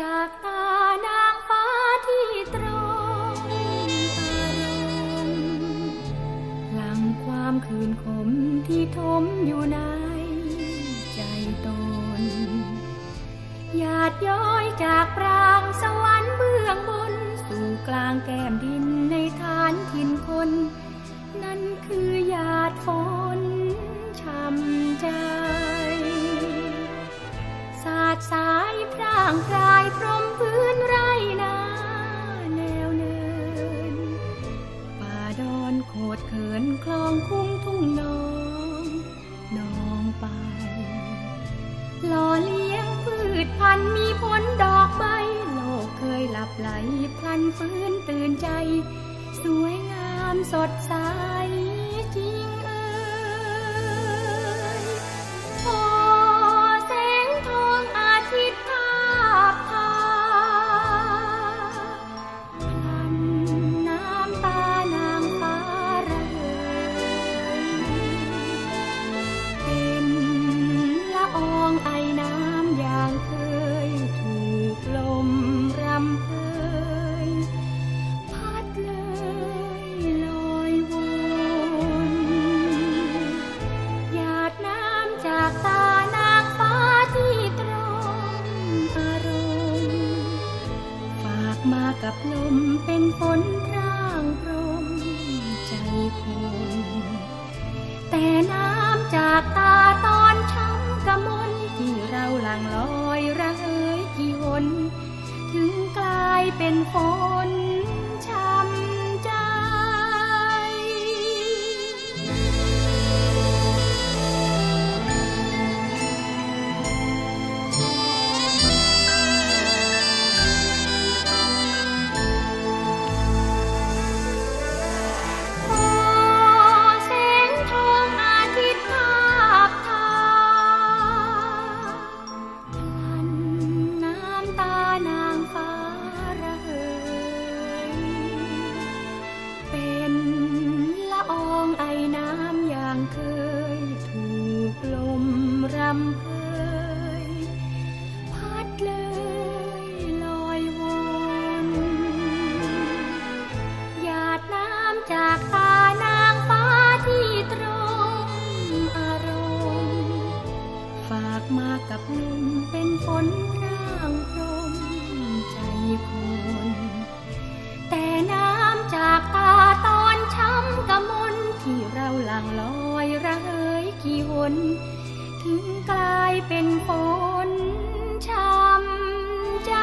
จากตานางฟ้าที่ตรงหลังความคืนขมที่ทมอยู่ในใจตนหยาดย้อยจากปรางสวรรค์เบื้องบน สู่กลางแก้มดินในฐานถิ่นคน นั่นคือหยาดฝน คุ้งทุ่งนองนองไปหล่อเลี้ยงพืชพันธุ์มีผลดอกใบโลกเคยหลับไหลพลันฟื้นตื่นใจ สวยงามสดใส กับลมเป็นฝนร่างพรมใจคน แต่น้ำจากตาตอนช้ำกะมนที่เราหลังลอยระเหยกี่หน ถึงกลายเป็นฝน มากับลมเป็นฝนร่างพรมใจคน แต่น้ำจากตาตอนช้ำกะมนที่เราหลังลอยระเหยกี่หนถึงกลายเป็นฝนช้ำใจ